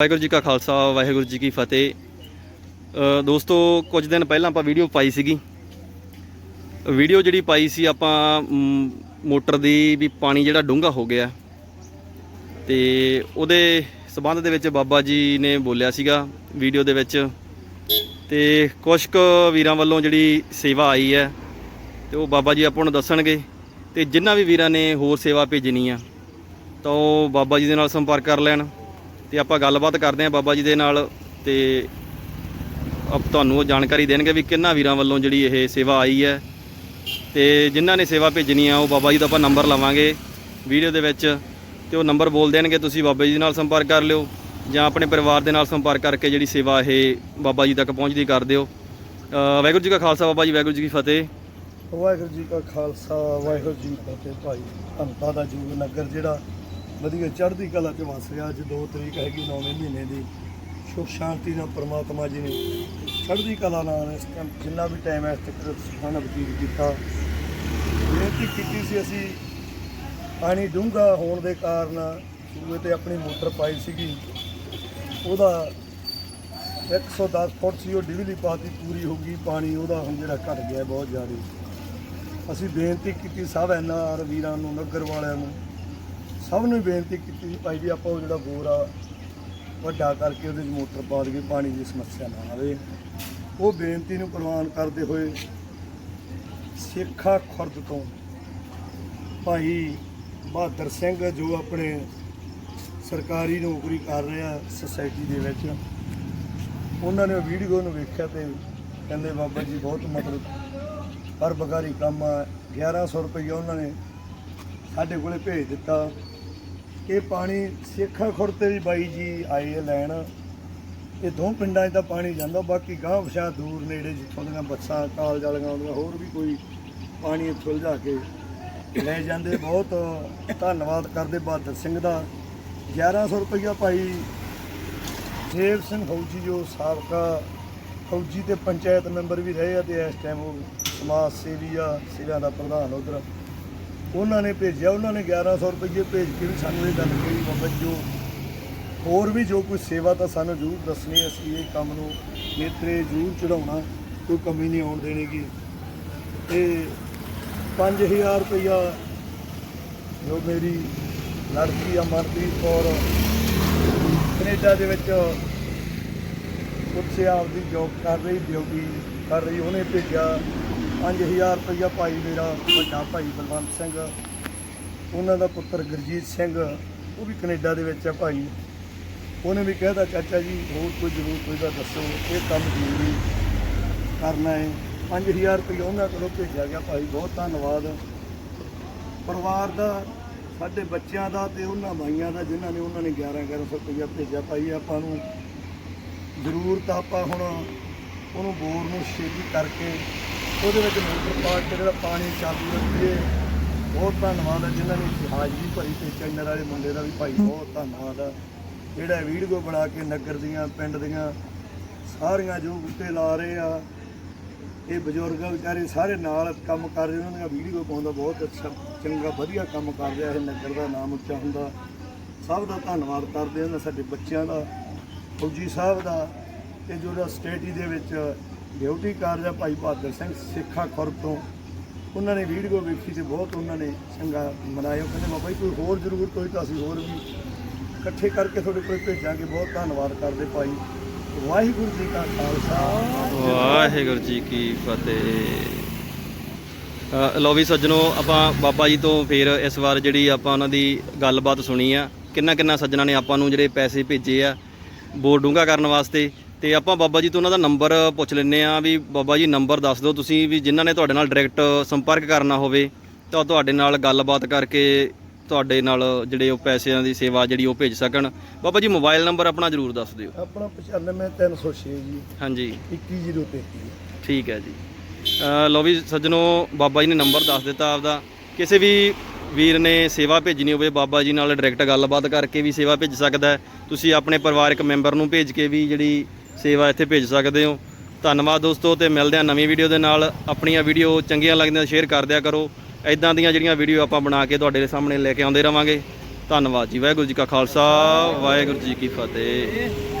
ਵਾਹਿਗੁਰੂ ਜੀ ਕਾ ਖਾਲਸਾ, ਵਾਹਿਗੁਰੂ ਜੀ ਕੀ ਫਤਿਹ। ਦੋਸਤੋ, ਕੁਝ ਦਿਨ ਪਹਿਲਾਂ ਆਪਾਂ ਵੀਡੀਓ ਪਾਈ ਸੀਗੀ। ਵੀਡੀਓ ਜਿਹੜੀ ਪਾਈ ਸੀ ਆਪਾਂ ਮੋਟਰ ਦੀ ਵੀ ਪਾਣੀ ਜਿਹੜਾ ਡੂੰਘਾ ਹੋ ਗਿਆ। ਤੇ ਉਹਦੇ ਸਬੰਧ ਦੇ ਵਿੱਚ ਬਾਬਾ ਜੀ ਨੇ ਬੋਲਿਆ ਸੀਗਾ ਵੀਡੀਓ ਦੇ ਵਿੱਚ। ਤੇ ਕੁਝ ਕੁ ਵੀਰਾਂ ਵੱਲੋਂ ਜਿਹੜੀ ਸੇਵਾ ਆਈ ਹੈ, ਤੇ ਉਹ ਬਾਬਾ ਜੀ ਆਪਾਂ ਨੂੰ ਦੱਸਣਗੇ। ਤੇ ਜਿਨ੍ਹਾਂ ਵੀ ਵੀਰਾਂ ਨੇ ਹੋਰ ਸੇਵਾ ਭੇਜਣੀ ਆ, ਤਾਂ ਉਹ ਬਾਬਾ ਜੀ ਦੇ ਨਾਲ ਸੰਪਰਕ ਕਰ ਲੈਣ। ਤੇ ਆਪਾਂ ਗੱਲਬਾਤ ਕਰਦੇ ਹਾਂ ਬਾਬਾ ਜੀ ਦੇ ਨਾਲ ਤੇ ਆਪ ਤੁਹਾਨੂੰ ਉਹ ਜਾਣਕਾਰੀ ਦੇਣਗੇ ਵੀ ਕਿੰਨਾ ਵੀਰਾਂ ਵੱਲੋਂ ਜਿਹੜੀ ਇਹ ਸੇਵਾ ਆਈ ਹੈ। ਤੇ ਜਿਨ੍ਹਾਂ ਨੇ ਸੇਵਾ ਭੇਜਣੀ ਆ, ਉਹ ਬਾਬਾ ਜੀ ਦਾ ਆਪਾਂ ਨੰਬਰ ਲਵਾਂਗੇ ਵੀਡੀਓ ਦੇ ਵਿੱਚ ਤੇ ਉਹ ਨੰਬਰ ਬੋਲ ਦੇਣਗੇ, ਤੁਸੀਂ ਬਾਬਾ ਜੀ ਨਾਲ ਸੰਪਰਕ ਕਰ ਲਿਓ ਜਾਂ ਆਪਣੇ ਪਰਿਵਾਰ ਦੇ ਨਾਲ ਸੰਪਰਕ ਕਰਕੇ ਜਿਹੜੀ ਸੇਵਾ ਇਹ ਬਾਬਾ ਜੀ ਤੱਕ ਪਹੁੰਚਦੀ ਕਰ ਦਿਓ। ਵਾਹਿਗੁਰੂ ਜੀ ਕਾ ਖਾਲਸਾ ਬਾਬਾ ਜੀ, ਵਾਹਿਗੁਰੂ ਜੀ ਕੀ ਫਤਿਹ। ਵਾਹਿਗੁਰੂ ਜੀ ਕਾ ਖਾਲਸਾ, ਵਾਹਿਗੁਰੂ ਜੀ ਕੀ ਫਤਿਹ ਭਾਈ। ਧੰਤਾ ਦਾ ਜੂਗ ਨਗਰ ਜਿਹੜਾ ਵਧੀਆ ਚੜ੍ਹਦੀ ਕਲਾ ਚ ਵਸ ਰਿਹਾ, ਅੱਜ 2 ਤਰੀਕ ਹੈਗੀ 9ਵੇਂ ਮਹੀਨੇ ਦੀ। ਸੁਖ ਸ਼ਾਂਤੀ ਨਾਲ ਪ੍ਰਮਾਤਮਾ ਜੀ ਨੇ ਚੜ੍ਹਦੀ ਕਲਾ ਨਾਲ ਇਸ ਟਾਈਮ ਜਿੰਨਾ ਵੀ ਟਾਈਮ ਹੈ, ਇਸ ਤੱਕ ਸੁਖਾਨਾ ਬਤੀਤ ਕੀਤਾ। ਬੇਨਤੀ ਕੀਤੀ ਸੀ ਅਸੀਂ, ਪਾਣੀ ਡੂੰਘਾ ਹੋਣ ਦੇ ਕਾਰਨ ਸੂਏ ਤੇ ਆਪਣੀ ਮੋਟਰ ਪਾਈ ਸੀਗੀ। ਉਹਦਾ 110 ਫੁੱਟ ਸੀ, ਉਹ ਡਿਵਲੀ ਪਾਤੀ ਪੂਰੀ ਹੋ ਗਈ, ਪਾਣੀ ਉਹਦਾ ਹੁਣ ਜਿਹੜਾ ਘਟ ਗਿਆ ਬਹੁਤ ਜ਼ਿਆਦਾ। ਅਸੀਂ ਬੇਨਤੀ ਕੀਤੀ ਸਭ ਐਨਆਰ ਵੀਰਾਂ ਨੂੰ, ਨਗਰ ਵਾਲਿਆਂ ਨੂੰ ਸਭ ਨੂੰ ਬੇਨਤੀ ਕੀਤੀ ਭਾਈ ਜੀ ਆਪਾਂ ਉਹ ਜਿਹੜਾ ਬੋਰ ਆ, ਵੱਡਾ ਕਰਕੇ ਉਹਦੇ 'ਚ ਮੋਟਰ ਪਾ ਦਈਏ, ਪਾਣੀ ਦੀ ਸਮੱਸਿਆ ਨਾ ਆਵੇ। ਉਹ ਬੇਨਤੀ ਨੂੰ ਪ੍ਰਵਾਨ ਕਰਦੇ ਹੋਏ ਸਿੱਖਾ ਖੁਰਦ ਤੋਂ ਭਾਈ ਬਹਾਦਰ ਸਿੰਘ ਜੋ ਆਪਣੇ ਸਰਕਾਰੀ ਨੌਕਰੀ ਕਰ ਰਿਹਾ ਸੁਸਾਇਟੀ ਦੇ ਵਿੱਚ, ਉਹਨਾਂ ਨੇ ਵੀਡੀਓ ਨੂੰ ਵੇਖਿਆ ਤੇ ਕਹਿੰਦੇ ਬਾਬਾ ਜੀ ਬਹੁਤ ਮਤਲਬ ਹਰ ਬਗਾਰੀ ਕੰਮ ਆ 1100 ਰੁਪਏ ਉਹਨਾਂ ਨੇ ਸਾਡੇ ਕੋਲੇ ਭੇਜ ਦਿੱਤਾ। ਇਹ ਪਾਣੀ ਸੇਖਾ ਖੁਰ ਤੇ ਵੀ ਬਾਈ ਜੀ ਆਏ ਲੈਣ। ਇਹ ਦੋ ਪਿੰਡਾਂ 'ਚ ਤਾਂ ਪਾਣੀ ਜਾਂਦਾ, ਬਾਕੀ ਗਾਂਵ ਵਸ਼ਾ ਦੂਰ ਨੇੜੇ ਜਿੱਥੋਂ ਦੀਆਂ ਬੱਸਾਂ, ਕਾਲਜ ਵਾਲੀਆਂ ਆਉਂਦੀਆਂ ਹੋਰ ਵੀ ਕੋਈ ਪਾਣੀ ਇੱਥੋਂ ਲਿਜਾ ਕੇ ਲੈ ਜਾਂਦੇ। ਬਹੁਤ ਧੰਨਵਾਦ ਕਰਦੇ ਬਹਾਦਰ ਸਿੰਘ ਦਾ। 1100 ਰੁਪਇਆ ਭਾਈ ਦੇਵ ਸਿੰਘ ਫੌਜੀ, ਜੋ ਸਾਬਕਾ ਫੌਜੀ ਤੇ ਪੰਚਾਇਤ ਮੈਂਬਰ ਵੀ ਰਹੇ ਆ ਤੇ ਇਸ ਟਾਈਮ ਉਹ ਸਮਾਜ ਸੇਵੀ ਆ ਸਿਰਾਂ ਦਾ ਪ੍ਰਧਾਨ ਉਧਰ। ਉਹਨਾਂ ਨੇ ਭੇਜਿਆ, ਉਹਨਾਂ ਨੇ 1100 ਰੁਪਏ ਭੇਜ ਕੇ ਵੀ ਸਾਨੂੰ ਇਹ ਗੱਲ ਕਹੀ, ਬਾਬਾ ਜੋ ਹੋਰ ਵੀ ਜੋ ਕੋਈ ਸੇਵਾ ਤਾਂ ਸਾਨੂੰ ਜ਼ਰੂਰ ਦੱਸਣੀ ਅਸੀਂ ਇਹ ਕੰਮ ਨੂੰ ਨੇਤਰੇ ਜ਼ਰੂਰ ਚੜਾਉਣਾ ਕੋਈ ਕਮੀ ਨਹੀਂ ਆਉਣ ਦੇਣੀਗੀ। ਤੇ 5000 ਰੁਪਇਆ ਜੋ ਮੇਰੀ ਲੜਕੀ ਆ ਮਨਪ੍ਰੀਤ ਕੌਰ ਕੈਨੇਡਾ ਦੇ ਵਿੱਚ ਉੱਥੇ ਆਪਦੀ ਜੌਬ ਕਰ ਰਹੀ, ਡਿਊਟੀ ਕਰ ਰਹੀ, ਉਹਨੇ ਭੇਜਿਆ। 5000 ਰੁਪਇਆ ਭਾਈ ਮੇਰਾ ਵੱਡਾ ਭਾਈ ਬਲਵੰਤ ਸਿੰਘ, ਉਹਨਾਂ ਦਾ ਪੁੱਤਰ ਗੁਰਜੀਤ ਸਿੰਘ, ਉਹ ਵੀ ਕੈਨੇਡਾ ਦੇ ਵਿੱਚ ਆ ਭਾਈ। ਉਹਨੇ ਵੀ ਕਹਿਦਾ ਚਾਚਾ ਜੀ, ਹੋਰ ਕੋਈ ਜ਼ਰੂਰ ਕੋਈ ਦਾ ਦੱਸੋ, ਇਹ ਕੰਮ ਜ਼ਰੂਰੀ ਕਰਨਾ ਹੈ। 5000 ਰੁਪਇਆ ਉਹਨਾਂ ਕੋਲੋਂ ਭੇਜਿਆ ਗਿਆ ਭਾਈ, ਬਹੁਤ ਧੰਨਵਾਦ। ਪਰਿਵਾਰ ਦਾ, ਸਾਡੇ ਬੱਚਿਆਂ ਦਾ ਤੇ ਉਹਨਾਂ ਮਾਈਆਂ ਦਾ, ਜਿਨ੍ਹਾਂ ਨੇ ਉਹਨਾਂ ਨੇ 11 1100 ਰੁਪਇਆ ਭੇਜਿਆ ਭਾਈ, ਆਪਾਂ ਨੂੰ ਜ਼ਰੂਰ ਤਾਂ ਆਪਾਂ ਹੁਣ ਉਹਨੂੰ ਬੋਰ ਨੂੰ ਛੇਤੀ ਕਰਕੇ ਉਹਦੇ ਵਿੱਚ ਮੋਟਰ ਪਾ ਕੇ ਜਿਹੜਾ ਪਾਣੀ ਚਾਲੂ ਰੱਖੀਏ ਬਹੁਤ ਧੰਨਵਾਦ ਹੈ ਜਿਨ੍ਹਾਂ ਨੇ ਹਾਜ਼ਰੀ ਭਰੀ ਤੇ ਚੈਨਲ ਵਾਲੇ ਮੁੰਡੇ ਦਾ ਵੀ ਭਾਈ ਬਹੁਤ ਧੰਨਵਾਦ ਆ ਜਿਹੜਾ ਵੀਡੀਓ ਬਣਾ ਕੇ ਨਗਰ ਦੀਆਂ, ਪਿੰਡ ਦੀਆਂ ਸਾਰੀਆਂ ਜੋ ਬੂਟੇ ਲਾ ਰਹੇ ਆ, ਇਹ ਬਜ਼ੁਰਗ ਵਿਚਾਰੇ ਸਾਰੇ ਨਾਲ ਕੰਮ ਕਰ ਰਹੇ, ਉਹਨਾਂ ਦੀਆਂ ਵੀਡੀਓ ਪਾਉਂਦਾ ਬਹੁਤ ਅੱਛਾ, ਚੰਗਾ, ਵਧੀਆ ਕੰਮ ਕਰ ਰਿਹਾ ਇਹ ਨਗਰ ਦਾ ਨਾਮ ਉੱਚਾ ਹੁੰਦਾ। ਸਭ ਦਾ ਧੰਨਵਾਦ ਕਰਦੇ ਹਾਂ ਸਾਡੇ ਬੱਚਿਆਂ ਦਾ, ਫੌਜੀ ਸਾਹਿਬ ਦਾ ਤੇ ਜਿਹੜਾ ਸਟੇਟੀ ਦੇ ਵਿੱਚ ਡਿਊਟੀ ਕਰ ਭਾਈ ਬਹਾਦਰ ਸਿੰਘ ਸਿੱਖਾ ਖੁਰ ਤੋਂ। ਉਹਨਾਂ ਨੇ ਵੀਡੀਓ ਵੇਖੀ ਤੇ ਬਹੁਤ ਉਹਨਾਂ ਨੇ ਚੰਗਾ ਮਨਾਇਆ। ਕਹਿੰਦੇ ਬਾਬਾ ਜੀ ਕੋਈ ਹੋਰ ਜ਼ਰੂਰਤ ਹੋਈ ਤਾਂ ਅਸੀਂ ਹੋਰ ਵੀ ਇਕੱਠੇ ਕਰਕੇ ਤੁਹਾਡੇ ਕੋਲ ਭੇਜਾਂਗੇ। ਬਹੁਤ ਧੰਨਵਾਦ ਕਰਦੇ ਭਾਈ। ਵਾਹਿਗੁਰੂ ਜੀ ਕਾ ਖਾਲਸਾ। ਵਾਹਿਗੁਰੂ ਜੀ ਕੀ ਫਤਿਹ। ਲੋ ਵੀ ਸੱਜਣੋ, ਆਪਾਂ ਬਾਬਾ ਜੀ ਤੋਂ ਫੇਰ ਇਸ ਵਾਰ ਜਿਹੜੀ ਆਪਾਂ ਉਹਨਾਂ ਦੀ ਗੱਲਬਾਤ ਸੁਣੀ ਆ। ਕਿੰਨਾ ਕਿੰਨਾ ਸੱਜਣਾ ਨੇ ਆਪਾਂ ਨੂੰ ਜਿਹੜੇ ਪੈਸੇ ਭੇਜੇ ਆ ਬੋਰ ਡੂੰਘਾ ਕਰਨ ਵਾਸਤੇ। ਤੇ ਆਪਾਂ ਬਾਬਾ ਜੀ ਤੋਂ ਉਹਨਾਂ ਦਾ ਨੰਬਰ ਪੁੱਛ ਲੈਂਦੇ ਆ ਵੀ ਬਾਬਾ ਜੀ ਨੰਬਰ ਦੱਸ ਦਿਓ ਤੁਸੀਂ ਵੀ ਜਿਨ੍ਹਾਂ ਨੇ ਤੁਹਾਡੇ ਨਾਲ ਡਾਇਰੈਕਟ ਸੰਪਰਕ ਕਰਨਾ ਹੋਵੇ ਤਾਂ ਤੁਹਾਡੇ ਨਾਲ ਗੱਲਬਾਤ ਕਰਕੇ ਤੁਹਾਡੇ ਨਾਲ ਜਿਹੜੇ ਉਹ ਪੈਸਿਆਂ ਦੀ ਸੇਵਾ ਜਿਹੜੀ ਉਹ ਭੇਜ ਸਕਣ। ਬਾਬਾ ਜੀ ਮੋਬਾਈਲ ਨੰਬਰ ਆਪਣਾ ਜ਼ਰੂਰ ਦੱਸ ਦਿਓ। ਆਪਣਾ 95306 ਜੀ। ਹਾਂਜੀ। 21033 ਠੀਕ ਹੈ ਜੀ। ਲਓ ਵੀ ਸੱਜਣੋ ਬਾਬਾ ਜੀ ਨੇ ਨੰਬਰ ਦੱਸ ਦਿੱਤਾ ਆਪਦਾ। ਕਿਸੇ ਵੀ ਵੀਰ ਨੇ ਸੇਵਾ ਭੇਜਣੀ ਹੋਵੇ ਬਾਬਾ ਜੀ ਨਾਲ ਡਾਇਰੈਕਟ ਗੱਲਬਾਤ ਕਰਕੇ ਵੀ ਸੇਵਾ ਭੇਜ ਸਕਦਾ ਤੁਸੀਂ ਆਪਣੇ ਪਰਿਵਾਰਕ ਮੈਂਬਰ ਨੂੰ ਭੇਜ ਕੇ ਵੀ ਜਿਹੜੀ ਸੇਵਾ ਇੱਥੇ ਭੇਜ ਸਕਦੇ ਹੋ। ਧੰਨਵਾਦ ਦੋਸਤੋ ਤੇ ਮਿਲਦੇ ਹਾਂ ਨਵੀਂ ਵੀਡੀਓ ਦੇ ਨਾਲ। ਆਪਣੀਆਂ ਵੀਡੀਓ ਚੰਗੀਆਂ ਲੱਗਦੀਆਂ ਸ਼ੇਅਰ ਕਰ ਦਿਆ ਕਰੋ। ਐਦਾਂ ਦੀਆਂ ਜਿਹੜੀਆਂ ਵੀਡੀਓ ਆਪਾਂ ਬਣਾ ਕੇ ਤੁਹਾਡੇ ਸਾਹਮਣੇ ਲੈ ਕੇ ਆਉਂਦੇ ਰਵਾਂਗੇ। ਧੰਨਵਾਦ ਜੀ। ਵਾਹਿਗੁਰੂ ਜੀ ਕਾ ਖਾਲਸਾ, ਵਾਹਿਗੁਰੂ ਜੀ ਕੀ ਫਤਿਹ।